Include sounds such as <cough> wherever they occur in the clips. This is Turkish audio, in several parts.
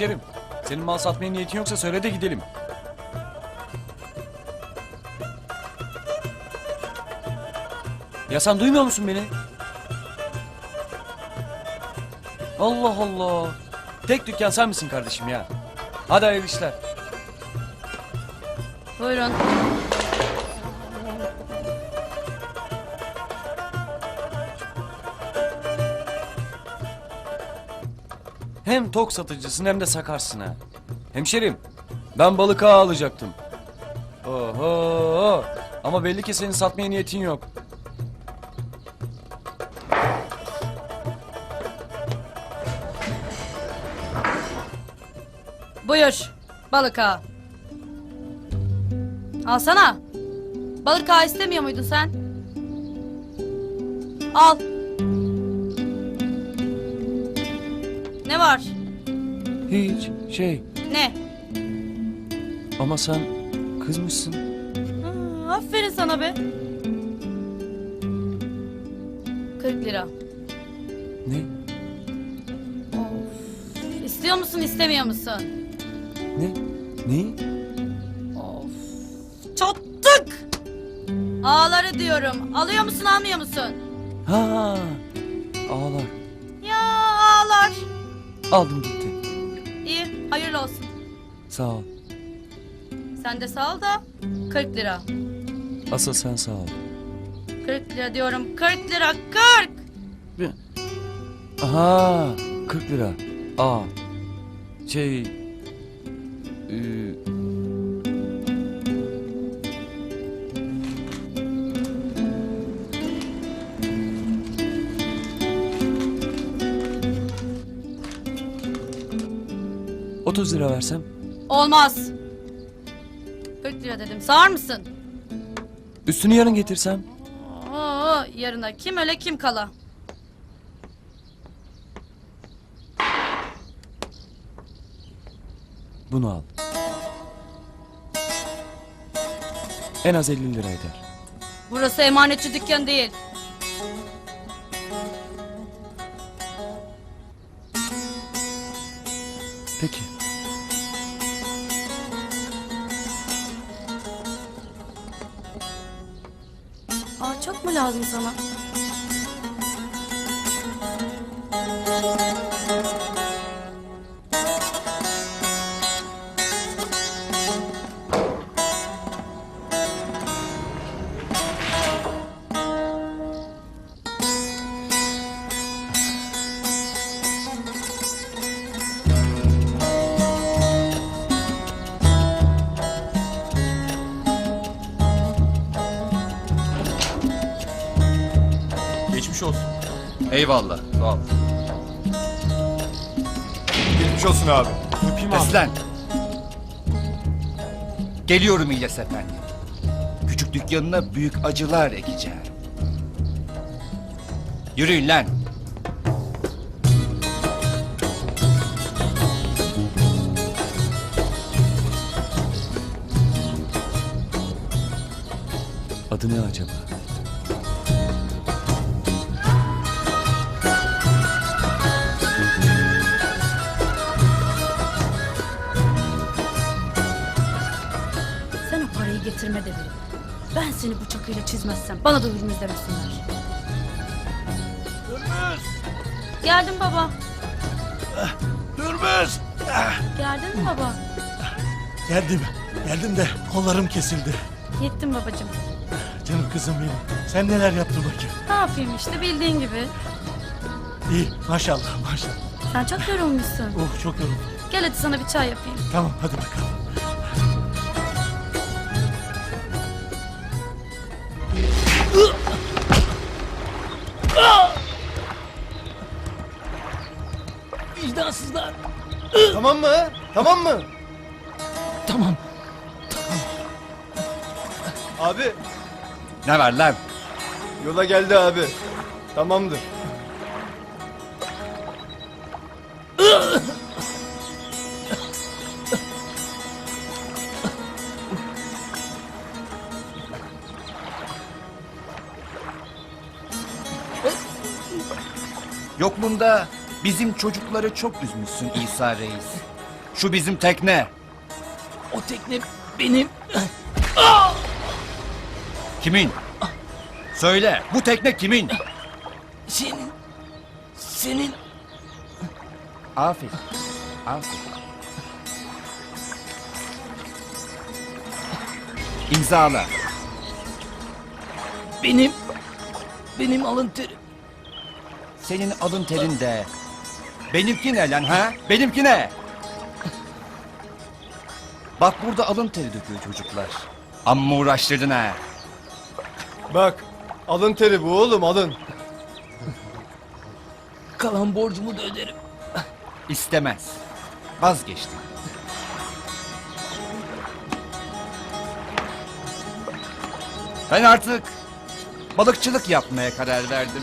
Hemşerim, senin mal satmaya niyetin yoksa söyle de gidelim. Ya sen duymuyor musun beni? Allah Allah. Tek dükkan sen misin kardeşim ya? Hadi hayırlı işler. Buyurun. Hem tok satıcısın hem de sakarsın ha. Hemşerim, ben balık ağı alacaktım. Oho! Ama belli ki senin satmaya niyetin yok. Buyur. Balık ağa. Alsana. Balık ağa istemiyor muydun sen? Al. Ne var? Hiç şey Ne? ama sen kızmışsın. Hı, aferin sana be. 40 lira. Ne? İstiyor musun istemiyor musun? Ne? Neyi? Of. Çattık. Ağları diyorum. Alıyor musun almıyor musun? Ha! Ağlar. Ya ağlar. Aldım gitti. İyi hayırlı olsun. Sağ ol. Sen de sağ ol da 40 lira. Asıl sen sağ ol. 40 lira diyorum 40 lira 40. Aha! 40 lira. Aa. Şey... e, ...30 lira versem... Olmaz. 40 lira dedim sağır mısın? ...üstünü yarın getirsem... Oo, yarına kim öle kim kala. ...bunu al. En az 50 lira eder. Burası emanetçi dükkan değil. Mu lazım sana? Geçmiş olsun. Eyvallah. Sağ ol. Geçmiş olsun abi. Öpeyim abi. Aslan. Geliyorum İlyas Efendi. Küçük dükkanına büyük acılar ekeceğim. Yürüyün lan. Adı ne acaba? Getirme de biri. Ben seni bu çakıyla çizmezsem bana da hürmüz demesinler. Geldim baba. Dürbüz. Geldin mi baba? Geldim. Geldim de kollarım kesildi. Yettim babacığım. Canım kızım benim. Sen neler yaptın bakayım? Ne yapayım işte bildiğin gibi. İyi maşallah maşallah. Sen çok yorulmuşsun. Oh çok yoruldum. Gel hadi sana bir çay yapayım. Tamam hadi bakalım. Tamam mı? Tamam mı? Tamam. Abi Ne var lan? yola geldi abi. Tamamdır. Yokluğunda bizim çocukları çok üzmüşsün İsa Reis. Şu bizim tekne. O tekne benim. Kimin? Söyle bu tekne kimin? Senin. Senin. Aferin. Aferin. İmzala. Benim. Benim alın terim. Senin alın terin de. Benimki ne lan ha? Benimki ne? Bak burada alın teri döküyor çocuklar. Amma uğraştırdın ha. Bak alın teri bu oğlum alın. Kalan borcumu da öderim. İstemez. Vazgeçtim. Ben artık balıkçılık yapmaya karar verdim.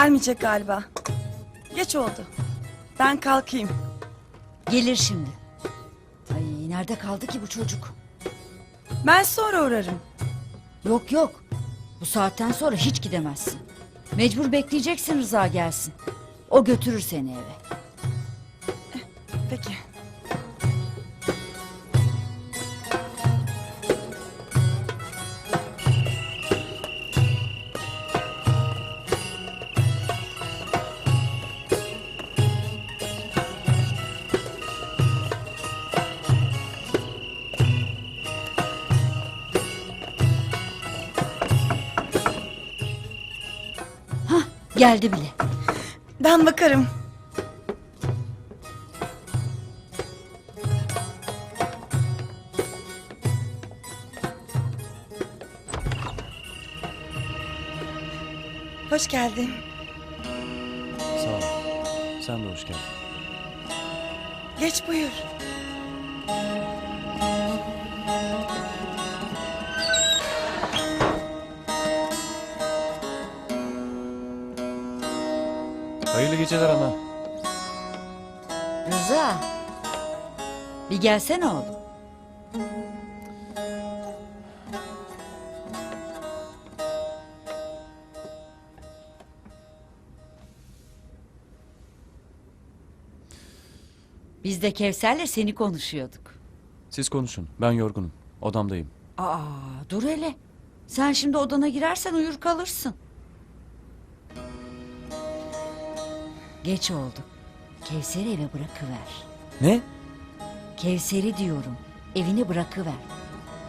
Gelmeyecek galiba. Geç oldu. Ben kalkayım. Gelir şimdi. Ay nerede kaldı ki bu çocuk? Ben sonra uğrarım. Yok yok. Bu saatten sonra hiç gidemezsin. Mecbur bekleyeceksin Rıza gelsin. O götürür seni eve. Peki. Geldi bile. Ben bakarım. Hoş geldin. Sağ ol. Sen de hoş geldin. Geç buyur. Geceler ana. Rıza. Bir gelsene oğlum. Biz de Kevser'le seni konuşuyorduk. Siz konuşun. Ben yorgunum. Odamdayım. Aa, dur hele. Sen şimdi odana girersen uyur kalırsın. Geç oldu. Kevser'i eve bırakıver. Ne? Kevser'i diyorum. Evine bırakıver.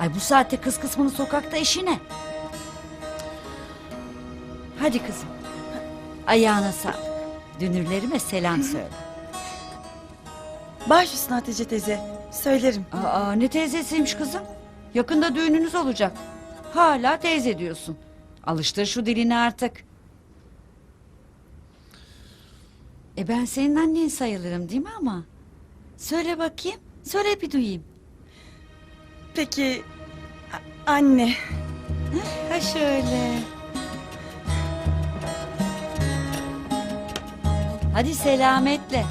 Ay bu saatte kız kısmını sokakta işine. Hadi kızım. Ayağına sağlık. Dünürlerime selam söyle. Baş üstüne Hatice teyze. Söylerim. Aa ne teyzesiymiş kızım? Yakında düğününüz olacak. Hala teyze diyorsun. Alıştır şu dilini artık. E ben senin annen sayılırım değil mi ama? Söyle bakayım. Söyle bir duyayım. Peki a- anne. Ha şöyle. Hadi selametle.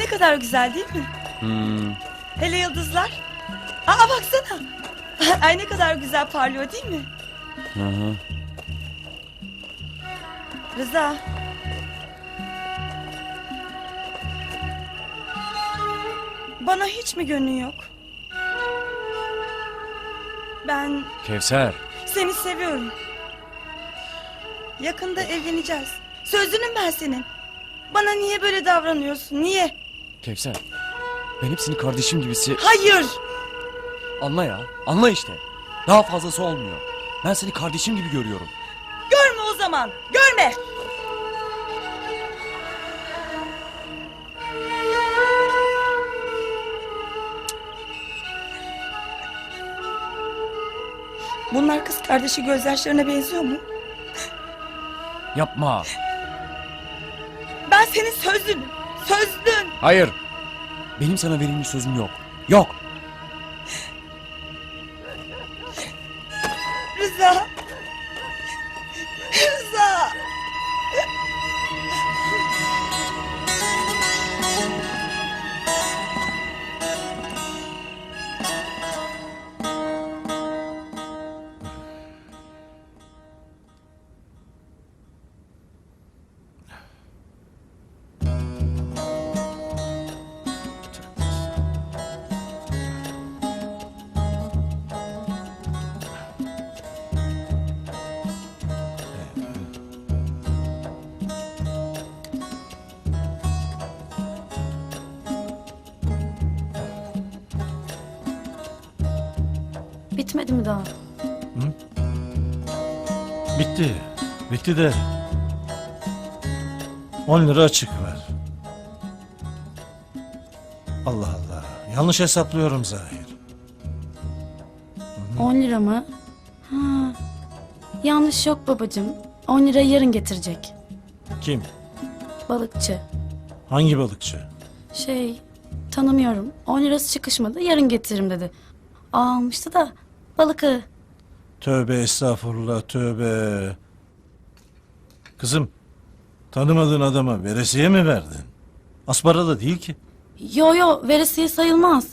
Ne kadar güzel değil mi? Hmm. Hele yıldızlar. Aa baksana. <laughs> Ay ne kadar güzel parlıyor değil mi? Hı hı. Rıza. Bana hiç mi gönlün yok? Ben Kevser. seni seviyorum. Yakında evleneceğiz. Sözlünüm ben senin. Bana niye böyle davranıyorsun? Niye? Kevser. Ben hepsini kardeşim gibisi... Hayır. Anla ya. Anla işte. Daha fazlası olmuyor. Ben seni kardeşim gibi görüyorum. Görme o zaman. Görme. Bunlar kız kardeşi gözyaşlarına benziyor mu? Yapma. Ben senin sözlünüm. Sözlün. Hayır. Benim sana verilmiş sözüm yok. Yok. Bitmedi mi daha? Bitti. Bitti de. 10 lira açık ver. Allah Allah. Yanlış hesaplıyorum Zahir. 10 lira mı? Ha. Yanlış yok babacığım. 10 lirayı yarın getirecek. Kim? Balıkçı. Hangi balıkçı? Şey tanımıyorum. 10 lirası çıkışmadı. Yarın getiririm dedi. Almıştı da balıkı. Tövbe estağfurullah tövbe. Kızım tanımadığın adama veresiye mi verdin? Aspara da değil ki. Yo yo veresiye sayılmaz.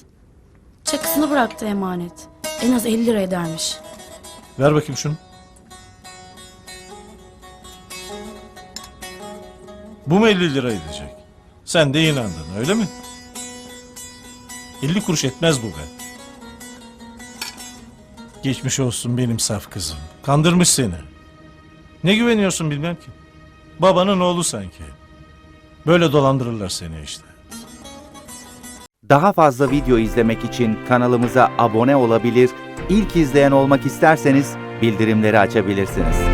Çakısını bıraktı emanet. En az 50 lira edermiş. Ver bakayım şunu. Bu mu 50 lira edecek? Sen de inandın öyle mi? 50 kuruş etmez bu be. Geçmiş olsun benim saf kızım. Kandırmış seni. Ne güveniyorsun bilmem ki. Babanın oğlu sanki. Böyle dolandırırlar seni işte. Daha fazla video izlemek için kanalımıza abone olabilir, ilk izleyen olmak isterseniz bildirimleri açabilirsiniz.